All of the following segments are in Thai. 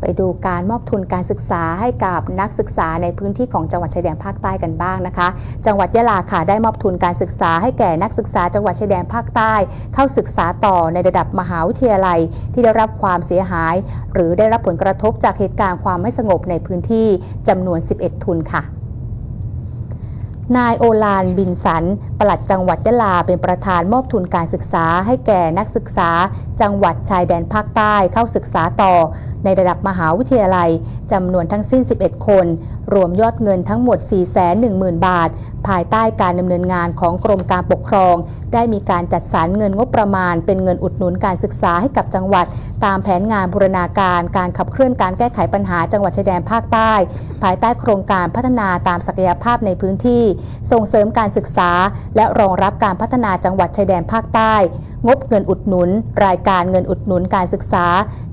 ไปดูการมอบทุนการศึกษาให้กับนักศึกษาในพื้นที่ของจังหวัดชายแดนภาคใต้กันบ้างนะคะ จังหวัดยะลาค่ะได้มอบทุนการศึกษาให้แก่นักศึกษาจังหวัดชายแดนภาคใต้ เข้าศึกษาต่อในระดับมหาวิทยาลัย ที่ได้รับความเสียหาย หรือได้รับผลกระทบจากเหตุการณ์ความไม่สงบในพื้นที่จำนวน 11 ทุนค่ะ นายโอลานบินสัน ปลัดจังหวัดยะลาเป็นประธานมอบทุนการศึกษาให้แก่นักศึกษา จังหวัดชายแดนภาคใต้เข้าศึกษาต่อ ในระดับมหาวิทยาลัยจำนวนทั้งสิ้น 11 คน รวมยอดเงินทั้งหมด 410,000 บาท ภายใต้การดำเนินงานของกรมการปกครอง ได้มีการจัดสรรเงินงบประมาณ เป็นเงินอุดหนุนการศึกษาให้กับจังหวัด ตามแผนงานบูรณาการการขับเคลื่อนการแก้ไขปัญหาจังหวัดชายแดนภาคใต้ ภายใต้โครงการพัฒนาตามศักยภาพในพื้นที่ส่งเสริมการศึกษา และรองรับการพัฒนาจังหวัดชายแดนภาคใต้ งบเงินอุดหนุน รายการเงินอุดหนุนการศึกษา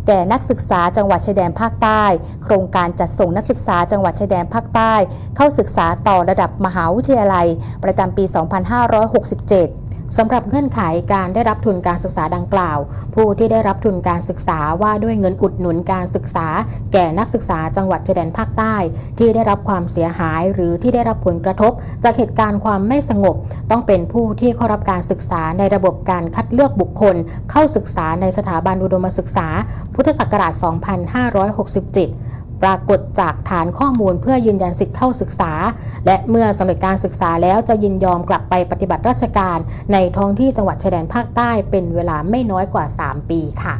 แก่นักศึกษาจังหวัดชายแดนภาคใต้ โครงการจัดส่งนักศึกษาจังหวัดชายแดนภาคใต้ เข้าศึกษาต่อระดับมหาวิทยาลัย ประจำปี 2567 สำหรับเงื่อนไขการได้รับทุนการศึกษาดังกล่าว ผู้ที่ได้รับทุนการศึกษาว่าด้วยเงินอุดหนุนการศึกษา แก่นักศึกษาจังหวัดชายแดนภาคใต้ ที่ได้รับความเสียหาย หรือที่ได้รับผลกระทบ จากเหตุการณ์ความไม่สงบ ต้องเป็นผู้ที่เข้ารับการศึกษาในระบบการคัดเลือกบุคคล เข้าศึกษาในสถาบันอุดมศึกษา พุทธศักราช 2567 ปรากฏจากฐานข้อมูลเพื่อยืนยันสิทธิเข้าศึกษา และเมื่อสำเร็จการศึกษาแล้วจะยินยอมกลับไปปฏิบัติราชการ ในท้องที่จังหวัดชายแดนภาคใต้เป็นเวลาไม่น้อยกว่า 3 ปีค่ะ